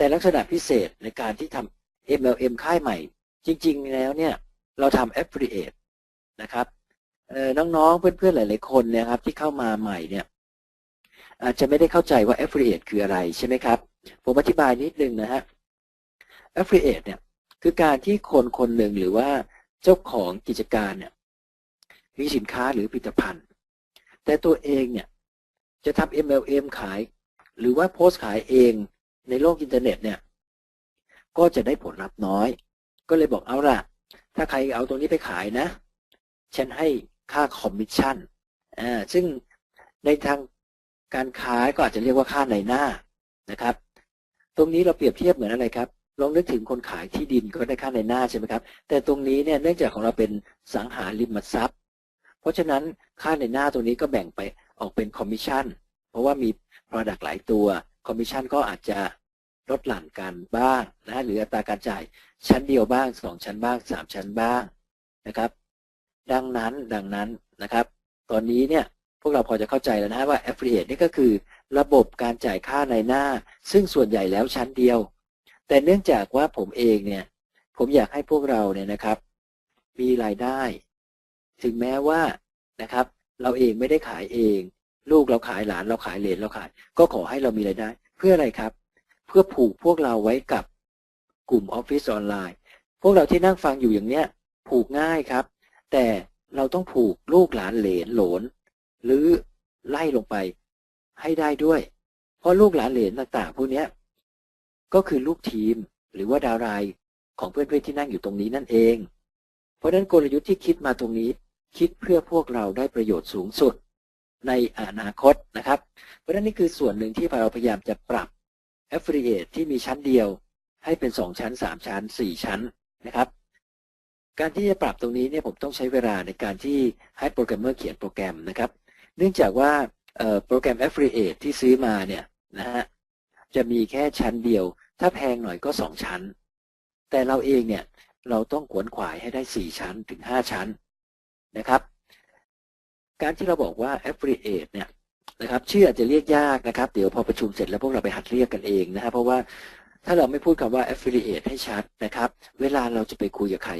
แต่ลักษณะพิเศษในการที่ทำ MLM ค่ายใหม่ จริง ๆ แล้วเนี่ยเราทำ affiliate นะครับน้องๆ เพื่อนๆ หลายๆ คนนยครับที่เข้ามาใหม่เนี่ยอาจจะไม่ได้เข้าใจว่า affiliate คืออะไรใช่ไหมครับ ผมอธิบายนิดนึงนะฮะ affiliate เนี่ยคือการที่คนคนหนึ่งหรือว่าเจ้าของกิจการเนี่ยมีสินค้าหรือผลิตภัณฑ์ แต่ตัวเองเนี่ยจะทำ MLM ขาย หรือว่าโพสต์ขายเอง ในโลกอินเทอร์เน็ตเนี่ย ก็จะได้ผลลัพธ์น้อย ก็เลยบอกเอาล่ะ ถ้าใครเอาตรงนี้ไปขายนะ ฉันให้ค่าคอมมิชชั่นอ่าซึ่งในทางการค้าก็อาจจะเรียกว่าค่าในหน้านะครับ ตรงนี้เราเปรียบเทียบเหมือนอะไรครับลองนึกถึงคนขายที่ดินก็ได้ค่าในหน้าใช่ไหมครับ แต่ตรงนี้เนี่ยเนื่องจากของเราเป็นสังหาริมทรัพย์ เพราะฉะนั้นค่าในหน้าตรงนี้ก็แบ่งไปออกเป็นคอมมิชชั่นเพราะว่ามี Product หลายตัวคอมมิชชั่นก็อาจจะ ลดหลั่นกันบ้างนะหรืออัตราการจ่ายชั้นเดียวบ้างสองชั้นบ้างสามชั้นบ้างนะครับ ดังนั้นดังนั้นนะครับ ตอนนี้เนี่ยพวกเราพอจะเข้าใจแล้วนะว่า Affiliate นี่ก็คือระบบการจ่ายค่าในหน้า ซึ่งส่วนใหญ่แล้วชั้นเดียว แต่เนื่องจากว่าผมเองเนี่ยผมอยากให้พวกเราเนี่ยนะครับ มีรายได้ ถึงแม้ว่านะครับ เราเองไม่ได้ขายเอง ลูกเราขายหลานเราขายเหลนเราขาย ก็ขอให้เรามีรายได้ เพื่ออะไรครับ เพื่อผูกพวกเราไว้กับกลุ่มออฟฟิศออนไลน์ พวกเราที่นั่งฟังอยู่อย่างเนี้ย ผูกง่ายครับ แต่เราต้องผูกลูกหลานเหลนหลน หรือไล่ลงไปให้ได้ด้วย เพราะลูกหลานเหลนต่างๆพวกเนี้ยก็คือลูกทีมหรือว่าดาวไลน์ของเพื่อนๆที่นั่งอยู่ตรงนี้นั่นเอง เพราะฉะนั้นกลยุทธ์ที่คิดมาตรงนี้ คิดเพื่อพวกเราได้ประโยชน์สูงสุดในอนาคตนะครับ เพราะฉะนั้นนี่คือส่วนหนึ่งที่เราพยายามจะปรับ Affiliate ที่มีชั้นเดียว ให้เป็น 2 ชั้น 3 ชั้น 4 ชั้นนะครับ การที่จะปรับตรงนี้เนี่ยผมต้องใช้เวลาในการที่ให้โปรแกรมเมอร์เขียนโปรแกรมนะครับ เนื่องจากว่าโปรแกรม Affiliate ที่ซื้อมาเนี่ยนะฮะจะมีแค่ชั้นเดียว ถ้าแพงหน่อยก็ 2 ชั้น แต่เราเองเนี่ยเราต้องขวนขวายให้ได้ 4 ชั้นถึง 5 ชั้นนะครับ การที่เราบอกว่า Affiliate เนี่ย นะครับชื่ออาจจะเรียกยากนะครับ เดี๋ยวพอประชุมเสร็จแล้วพวกเราไปหัดเรียกกันเองนะครับเพราะว่าถ้าเราไม่พูดคำว่า affiliate ให้ชัดนะครับ เวลาเราจะไปคุยกับใคร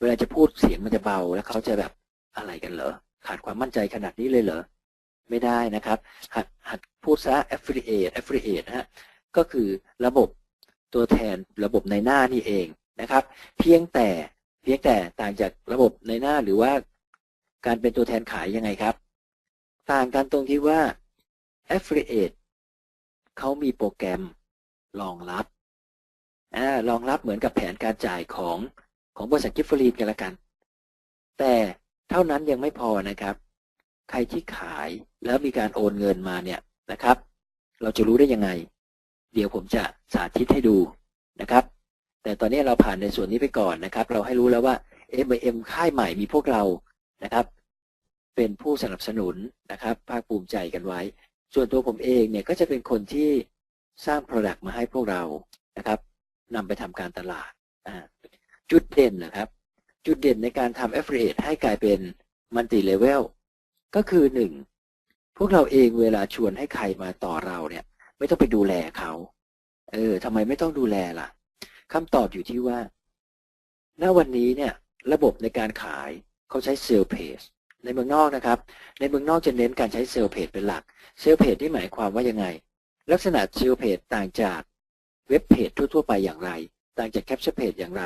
เวลาจะพูดเสียงมันจะเบาแล้วเขาจะแบบอะไรกันเหรอขาดความมั่นใจขนาดนี้เลยเหรอไม่ได้นะครับ หัดหัดพูดซะ affiliate affiliate นะฮะก็คือระบบตัวแทนระบบในหน้านี่เองนะครับ เพียงแต่เพียงแต่ต่างจากระบบในหน้าหรือว่าการเป็นตัวแทนขายยังไงครับ ต่างกันตรงที่ว่า affiliate เขามีโปรแกรมรองรับอรองรับเหมือนกับแผนการจ่ายของของบริษัทกิฟฟรีนกันละกัน แต่เท่านั้นยังไม่พอนะครับ ใครที่ขายแล้วมีการโอนเงินมาเนี่ยนะครับ เราจะรู้ได้ยังไง เดี๋ยวผมจะสาธิตให้ดูนะครับ แต่ตอนนี้เราผ่านในส่วนนี้ไปก่อนนะครับ เราให้รู้แล้วว่า M M ค่ายใหม่มีพวกเรานะครับ เป็นผู้สนับสนุนนะครับภาคภูมิใจกันไว้ ส่วนตัวผมเองเนี่ยก็จะเป็นคนที่สร้าง Product มาให้พวกเรานะครับนำไปทำการตลาดจุดเด่นนะครับจุดเด่นในการทำ Affiliate ให้กลายเป็น Multi Level ก็คือหนึ่งพวกเราเองเวลาชวนให้ใครมาต่อเราเนี่ย ไม่ต้องไปดูแลเขาเออทำไมไม่ต้องดูแลล่ะคำตอบอยู่ที่ว่า ณวันนี้เนี่ย ระบบในการขายเขาใช้เซลล์เพจ ในเมืองนอกนะครับ ในเมืองนอกจะเน้นการใช้เซลล์เพจเป็นหลัก เซลล์เพจที่หมายความว่ายังไง ลักษณะเซลล์เพจต่างจากเว็บเพจทั่วๆไปอย่างไร ต่างจากแคปชั่นเพจอย่างไร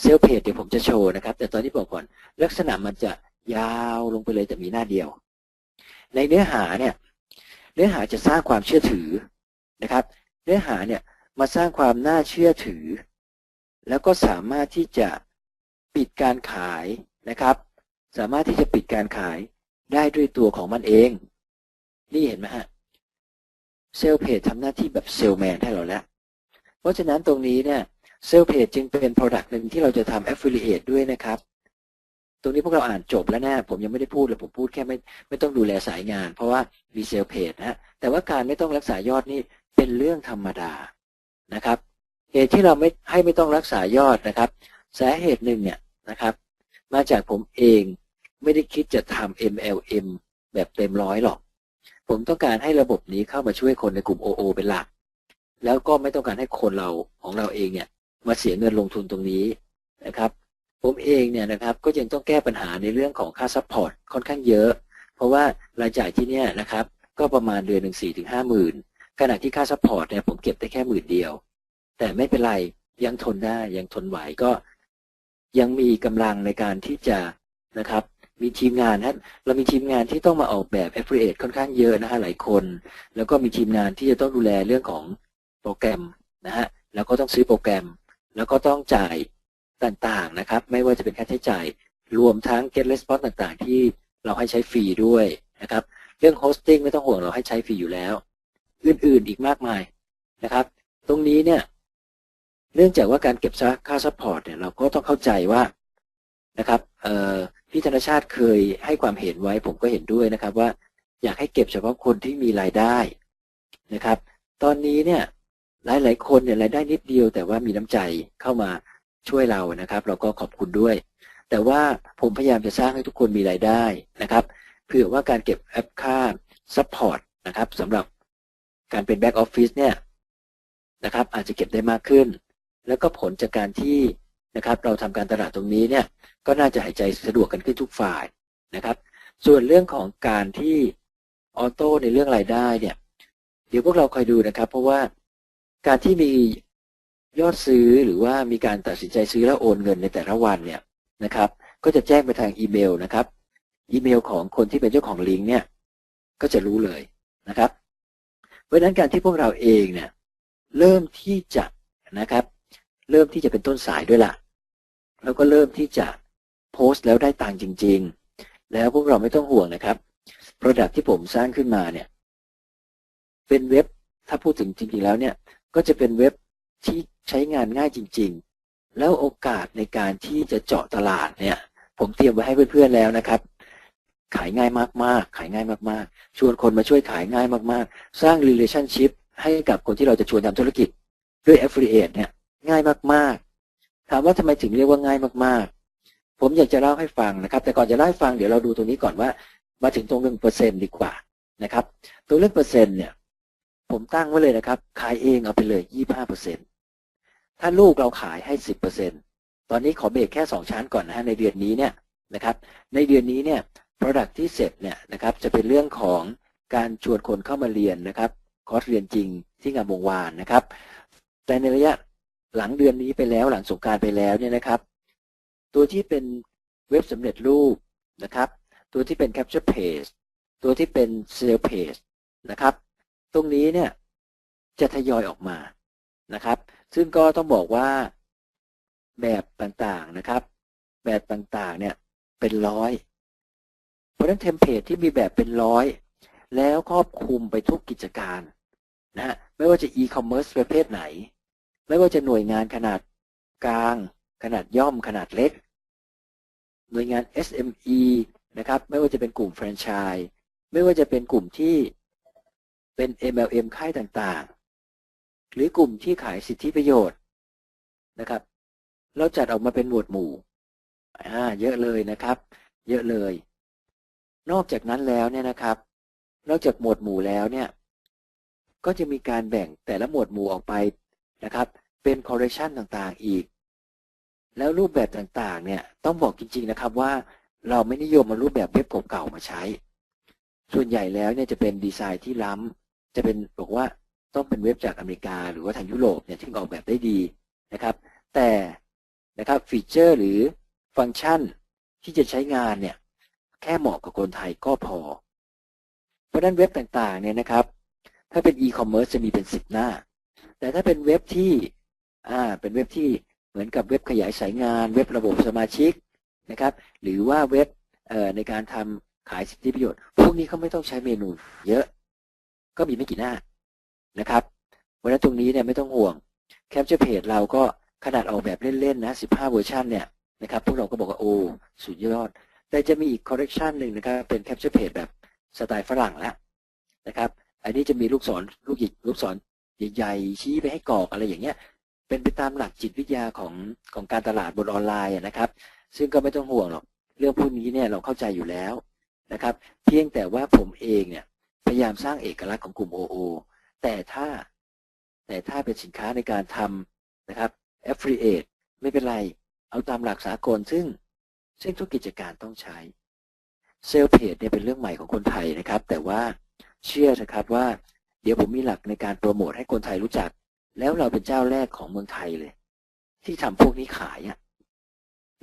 เซลล์เพจเดี๋ยวผมจะโชว์นะครับ แต่ตอนนี้บอกก่อน ลักษณะมันจะยาวลงไปเลยแต่มีหน้าเดียว ในเนื้อหาเนี่ย เนื้อหาจะสร้างความเชื่อถือนะครับ เนื้อหาเนี่ยมาสร้างความน่าเชื่อถือ แล้วก็สามารถที่จะปิดการขายนะครับ สามารถที่จะปิดการขายได้ด้วยตัวของมันเอง นี่เห็นไหมฮะเซลเพจทำหน้าที่แบบเซลแมนให้เราแล้ว เพราะฉะนั้นตรงนี้เนี่ยเซลเพจจึงเป็น Product หนึ่งที่เราจะทำ Affiliate ด้วยนะครับ ตรงนี้พวกเราอ่านจบแล้วนะผมยังไม่ได้พูดเลยผมพูดแค่ไม่ไม่ต้องดูแลสายงาน เพราะว่ามีเซลเพจนะแต่ว่าการไม่ต้องรักษายอดนี่เป็นเรื่องธรรมดานะครับเหตุที่เราไม่ให้ไม่ต้องรักษายอดนะครับ สาเหตุหนึ่งเนี่ยนะครับ มาจากผมเอง ไม่ได้คิดจะทำ MLM แบบเต็มร้อยหรอก ผมต้องการให้ระบบนี้เข้ามาช่วยคนในกลุ่ม OO เป็นหลัก แล้วก็ไม่ต้องการให้คนเราของเราเองเนี่ย มาเสียเงินลงทุนตรงนี้นะครับ ผมเองเนี่ยนะครับก็ยังต้องแก้ปัญหาในเรื่องของค่าซัพพอร์ตค่อนข้างเยอะ เพราะว่ารายจ่ายที่เนี่ยนะครับ ก็ประมาณเดือนหนึ่งสี่ถึงห้าหมื่นขณะที่ค่าซัพพอร์ตเนี่ยผมเก็บได้แค่หมื่นเดียว แต่ไม่เป็นไรยังทนได้ยังทนไหวก็ ยังมีกำลังในการที่จะนะครับ มีทีมงานฮะเรามีทีมงานที่ต้องมาออกแบบ Affiliate ค่อนข้างเยอะนะฮะหลายคน แล้วก็มีทีมงานที่จะต้องดูแลเรื่องของโปรแกรมนะฮะแล้วก็ต้องซื้อโปรแกรม แล้วก็ต้องจ่ายต่างๆนะครับ ไม่ว่าจะเป็นค่าใช้จ่าย รวมทั้ง get response ต่างๆ ที่เราให้ใช้ฟรีด้วยนะครับ เรื่อง hosting ไม่ต้องห่วงเราให้ใช้ฟรีอยู่แล้ว อื่นๆอีกมากมายนะครับ ตรงนี้เนี่ยเนื่องจากว่าการเก็บค่าซัพพอร์ตเนี่ยเราก็ต้องเข้าใจว่านะครับเอ่อ พี่ธนชาติเคยให้ความเห็นไว้ผมก็เห็นด้วยนะครับว่าอยากให้เก็บเฉพาะคนที่มีรายได้นะครับ ตอนนี้เนี่ยหลายๆ คนเนี่ยรายได้นิดเดียว แต่ว่ามีน้ำใจเข้ามาช่วยเรานะครับ เราก็ขอบคุณด้วย แต่ว่าผมพยายามจะสร้างให้ทุกคนมีรายได้นะครับเผื่อว่าการเก็บแอปค่าซัพพอร์ตนะครับสำหรับการเป็นแบ็กออฟฟิศเนี่ยนะครับอาจจะเก็บได้มากขึ้น แล้วก็ผลจากการที่ นะครับ เราทำการตลาดตรงนี้เนี่ยก็น่าจะหายใจสะดวกกันขึ้นทุกฝ่ายนะครับ ส่วนเรื่องของการที่ออโต้ในเรื่องรายได้เนี่ย เดี๋ยวพวกเราคอยดูนะครับ เพราะว่าการที่มียอดซื้อหรือว่ามีการตัดสินใจซื้อแล้วโอนเงินในแต่ละวันเนี่ยนะครับ ก็จะแจ้งไปทางอีเมลนะครับ อีเมลของคนที่เป็นเจ้าของลิงก์เนี่ย ก็จะรู้เลยนะครับ เพราะฉะนั้นการที่พวกเราเองเนี่ย เริ่มที่จะนะครับ เริ่มที่จะเป็นต้นสายด้วยล่ะ แล้วก็เริ่มที่จะโพสต์แล้วได้ตังค์จริง ๆ แล้วพวกเราไม่ต้องห่วงนะครับ Product ที่ผมสร้างขึ้นมาเนี่ย เป็นเว็บถ้าพูดถึงจริงๆแล้วเนี่ย ก็จะเป็นเว็บที่ใช้งานง่ายจริง ๆ แล้วโอกาสในการที่จะเจาะตลาดเนี่ย ผมเตรียมไว้ให้เพื่อนๆแล้วนะครับ ขายง่ายมากๆ ขายง่ายมากๆ ชวนคนมาช่วยขายง่ายมากๆ สร้าง relationship ให้กับคนที่เราจะชวนทำธุรกิจด้วย affiliate เนี่ยง่ายมากๆ ถามว่าทำไมถึงเรียกว่าง่ายมากๆ ผมอยากจะเล่าให้ฟังนะครับ แต่ก่อนจะเล่าให้ฟังเดี๋ยวเราดูตรงนี้ก่อนว่า มาถึงตรงเรื่งเปอร์เซ็นต์ดีกว่านะครับ ตัวเรื่องเปอร์เซ็นต์เนี่ย ผมตั้งไว้เลยนะครับ ขายเองเอาไปเลยยี่ห้าเปอร์เซ็นถ้าลูกเราขายให้สิบเปอร์เซ็นตอนนี้ขอเบรกแค่สองชั้นก่อนนะฮะในเดือนนี้เนี่ยนะครับ ในเดือนนี้เนี่ย Product ที่เสร็จเนี่ยนะครับ จะเป็นเรื่องของการชวนคนเข้ามาเรียนนะครับ คอร์สเรียนจริงที่งามวงวานนะครับ แต่ในระยะ หลังเดือนนี้ไปแล้วหลังสงการไปแล้วเนี่ยนะครับ ตัวที่เป็นเว็บสำเร็จรูปนะครับ ตัวที่เป็น Capture Page ตัวที่เป็น Sale Page นะครับ ตรงนี้เนี่ยจะทยอยออกมานะครับ ซึ่งก็ต้องบอกว่าแบบต่างๆนะครับ แบบต่างๆเนี่ยเป็นร้อย เพราะฉะนั้นเทมเพลตที่มีแบบเป็นร้อย แล้วครอบคลุมไปทุกกิจการนะฮะไม่ว่าจะ e-commerce ประเภทไหน ไม่ว่าจะหน่วยงานขนาดกลาง ขนาดย่อมขนาดเล็ก หน่วยงาน SME นะครับ ไม่ว่าจะเป็นกลุ่มแฟรนไชส์ไม่ว่าจะเป็นกลุ่มที่เป็น MLM ค่ายต่างๆ หรือกลุ่มที่ขายสิทธิประโยชน์นะครับ เราจัดออกมาเป็นหมวดหมู่อ่าเยอะเลยนะครับ เยอะเลย นอกจากนั้นแล้วเนี่ยนะครับ นอกจากหมวดหมู่แล้วเนี่ย ก็จะมีการแบ่งแต่ละหมวดหมู่ออกไป นะครับ เป็นคอร์เรชันต่างๆอีก แล้วรูปแบบต่างๆ เนี่ย ต้องบอกจริง ๆ นะครับว่าเราไม่นิยมมารูปแบบเว็บเก่าๆ มาใช้ ส่วนใหญ่แล้วเนี่ยจะเป็นดีไซน์ที่ล้ำจะเป็นบอกว่าต้องเป็นเว็บจากอเมริกา หรือว่าทางยุโรปเนี่ยที่ออกแบบได้ดีนะครับ แต่นะครับฟีเจอร์หรือฟังก์ชันที่จะใช้งานเนี่ยแค่เหมาะกับคนไทยก็พอ เพราะนั้นเว็บต่างๆเนี่ยนะครับ ถ้าเป็นอีคอมเมิร์ซจะมีเป็นสิบหน้า แต่ถ้าเป็นเว็บที่อ่าเป็นเว็บที่เหมือนกับเว็บขยายสายงาน เว็บระบบสมาชิกนะครับ หรือว่าเว็บเอ่อในการทำขายสิทธิประโยชน์ พวกนี้เขาไม่ต้องใช้เมนู เยอะ ก็มีไม่กี่หน้านะครับเพราะนั้นตรงนี้เนี่ยไม่ต้องห่วง Capture Page เราก็ขนาดออกแบบเล่นๆนะ 15 เวอร์ชันเนี่ยนะครับพวกเราก็บอกว่าโอ้สุดยอด แต่จะมีอีกคอร์เรคชันหนึ่งนะครับเป็น Capture Page แบบสไตล์ฝรั่งแล้วนะครับ อันนี้จะมีลูกศรลูกหยิกลูกศร ใหญ่ๆชี้ไปให้กรอกอะไรอย่างเงี้ยเป็นไปตามหลักจิตวิทยาของของการตลาดบนออนไลน์นะครับ ซึ่งก็ไม่ต้องห่วงหรอกเรื่องพวกนี้เนี่ยเราเข้าใจอยู่แล้วนะครับ เพียงแต่ว่าผมเองเนี่ยพยายามสร้างเอกลักษณ์ของกลุ่ม OO แต่ถ้าแต่ถ้าเป็นสินค้าในการทำนะครับ affiliate ไม่เป็นไร เอาตามหลักสากลซึ่งซึ่งทุกกิจการต้องใช้เซลเพจเนี่ยเป็นเรื่องใหม่ของคนไทยนะครับ แต่ว่าเชื่อนะครับว่า เดี๋ยวผมมีหลักในการโปรโมทให้คนไทยรู้จัก แล้วเราเป็นเจ้าแรกของเมืองไทยเลย ที่ทำพวกนี้ขายอะ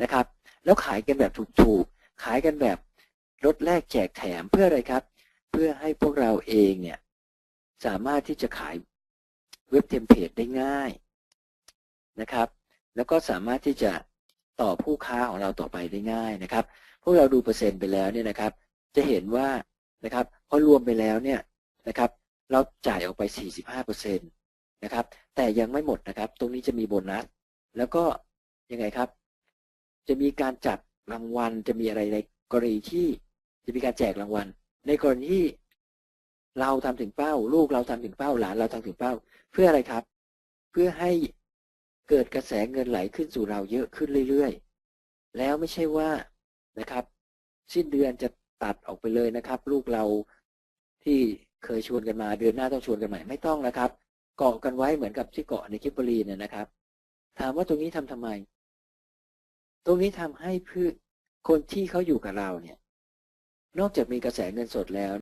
นะครับ แล้วขายกันแบบถูกๆ ขายกันแบบลดแลกแจกแถมเพื่ออะไรครับ เพื่อให้พวกเราเองเนี่ยสามารถที่จะขายเว็บเทมเพลตได้ง่ายนะครับ แล้วก็สามารถที่จะต่อผู้ค้าของเราต่อไปได้ง่ายนะครับ พวกเราดูเปอร์เซ็นต์ไปแล้วเนี่ยนะครับ จะเห็นว่านะครับพอรวมไปแล้วเนี่ยนะครับ เราจ่ายออกไป 45%นะครับ แต่ยังไม่หมดนะครับ ตรงนี้จะมีโบนัส แล้วก็ยังไงครับ จะมีการจัดรางวัล จะมีอะไรในกรณีที่จะมีการแจกรางวัล ในกรณีที่เราทำถึงเป้า ลูกเราทำถึงเป้าหลานเราทำถึงเป้า เพื่ออะไรครับ เพื่อให้เกิดกระแสเงินไหลขึ้นสู่เราเยอะขึ้นเรื่อยๆ แล้วไม่ใช่ว่านะครับ สิ้นเดือนจะตัดออกไปเลยนะครับ ลูกเราที่ เคยชวนกันมาเดือนหน้าต้องชวนกันใหม่ไม่ต้องนะครับ เกาะกันไว้เหมือนกับที่เกาะในคิปบรีเนี่ยนะครับ ถามว่าตรงนี้ทำทำไม ตรงนี้ทำให้เพื่อคนที่เขาอยู่กับเราเนี่ย นอกจากมีกระแสเงินสดแล้ว